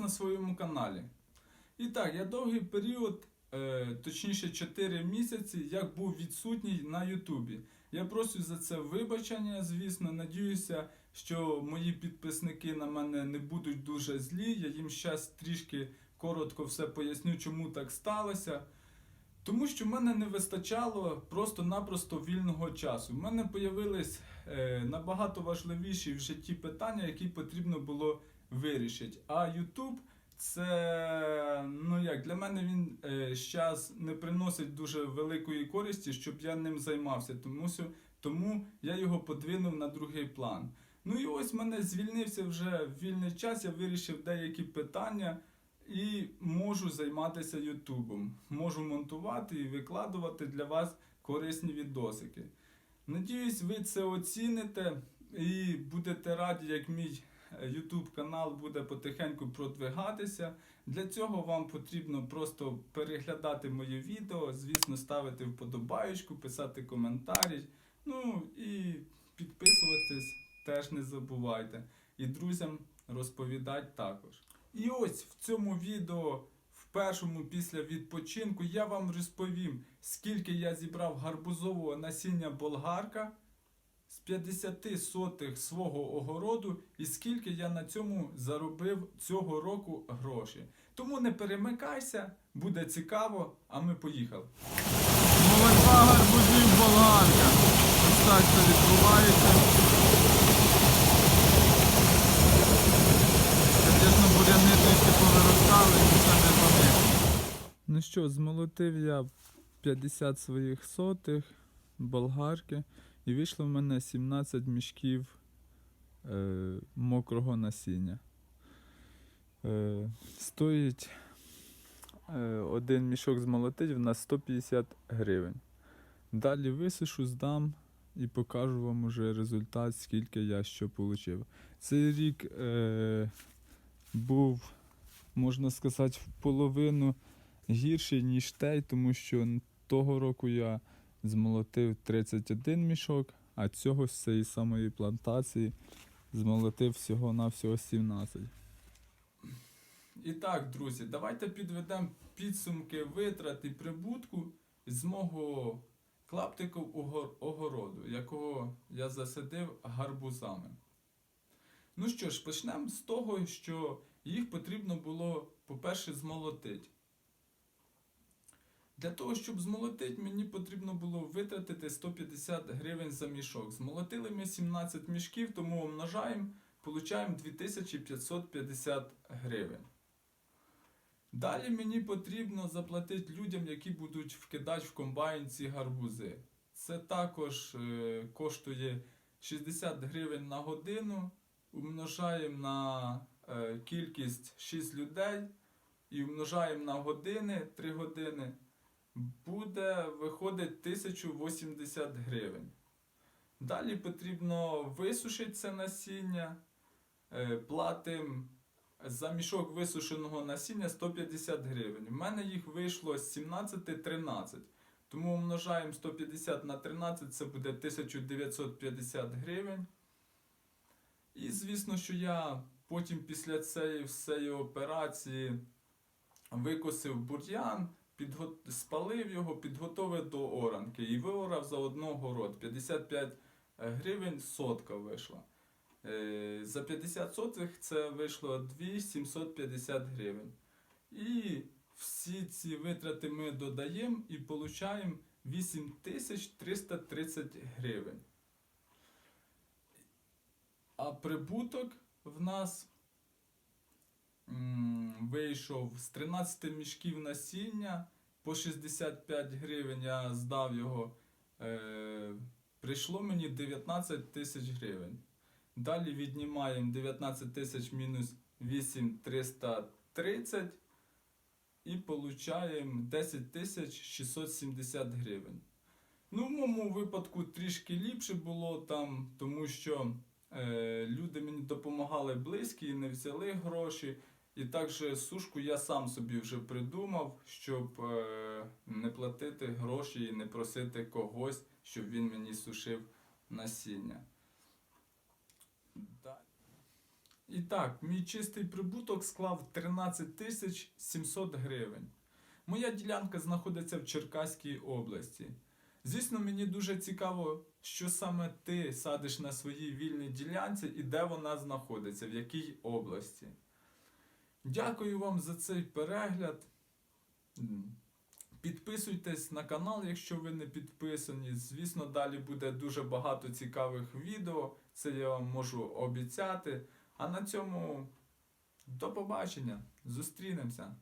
на своєму каналі. І так, я довгий період, е, точніше 4 місяці, як був відсутній на Ютубі. Я прошу за це вибачення, звісно. Надіюся, що мої підписники на мене не будуть дуже злі. Я їм зараз трішки коротко все поясню, чому так сталося. Тому що в мене не вистачало просто-напросто вільного часу. У мене появились е, набагато важливіші в житті питання, які потрібно було вирішити. А YouTube це ну як для мене він е, зараз не приносить дуже великої користі, щоб я ним займався. Тому, тому я його подвинув на другий план. Ну і ось мене звільнився вже вільний час, я вирішив деякі питання і можу займатися Ютубом. Можу монтувати і викладувати для вас корисні відосики. Надіюсь, ви це оціните і будете раді, як мій YouTube канал буде потихеньку продвигатися. Для цього вам потрібно просто переглядати моє відео, звісно, ставити вподобаєчку, писати коментарі. Ну і підписуватись теж не забувайте. І друзям розповідати також. І ось в цьому відео, в першому після відпочинку, я вам розповім, скільки я зібрав гарбузового насіння болгарка з 50 сотих свого огороду і скільки я на цьому заробив цього року гроші. Тому не перемикайся, буде цікаво, а ми поїхали. Молодьба гарбузів болгарка. Ось так це відбувається. Звісно, буряни трішки повиростали, і це не помітно. Ну що, змолотив я 50 своїх сотих болгарки і вийшло в мене 17 мішків е, мокрого насіння. Е, стоїть е, один мішок змолотить в нас 150 гривень. Далі висушу, здам і покажу вам уже результат, скільки я що отримав. Цей рік е, був, можна сказати, в половину гірший, ніж той, тому що того року я змолотив 31 мішок, а цього з цієї самої плантації змолотив всього-навсього 17. І так, друзі, давайте підведемо підсумки витрат і прибутку з мого клаптику огор- огороду, якого я засадив гарбузами. Ну що ж, почнемо з того, що їх потрібно було, по-перше, змолотити. Для того, щоб змолотити, мені потрібно було витратити 150 гривень за мішок. Змолотили ми 17 мішків, тому умножаємо, получаємо 2550 гривень. Далі мені потрібно заплатити людям, які будуть вкидати в комбайн ці гарбузи. Це також е, коштує 60 гривень на годину. Умножаємо на е, кількість 6 людей і умножаємо на години 3 години. Буде виходить 1080 гривень. Далі потрібно висушити це насіння. Е, Платимо за мішок висушеного насіння 150 гривень. У мене їх вийшло з 17-13. Тому умножаємо 150 на 13, це буде 1950 гривень. І звісно, що я потім після цієї всієї операції викосив бур'ян, підго- спалив його, підготовив до оранки і виорав за одного город. 55 гривень сотка вийшла. Е, За 50 сотих це вийшло 2750 гривень. І всі ці витрати ми додаємо і получаємо 8330 гривень. А прибуток в нас вийшов з 13 мішків насіння по 65 гривень. Я здав його. Е, прийшло мені 19 тисяч гривень. Далі віднімаємо 19 тисяч мінус 8330 і получаємо 10 тисяч 670 гривень. Ну, в моєму випадку трішки ліпше було там, тому що е, люди мені допомагали близькі і не взяли гроші. І також сушку я сам собі вже придумав, щоб е, не платити гроші і не просити когось, щоб він мені сушив насіння. І так, мій чистий прибуток склав 13 тисяч 700 гривень. Моя ділянка знаходиться в Черкаській області. Звісно, мені дуже цікаво, що саме ти садиш на своїй вільній ділянці і де вона знаходиться, в якій області. Дякую вам за цей перегляд. Підписуйтесь на канал, якщо ви не підписані. Звісно, далі буде дуже багато цікавих відео. Це я вам можу обіцяти. А на цьому до побачення. Зустрінемося.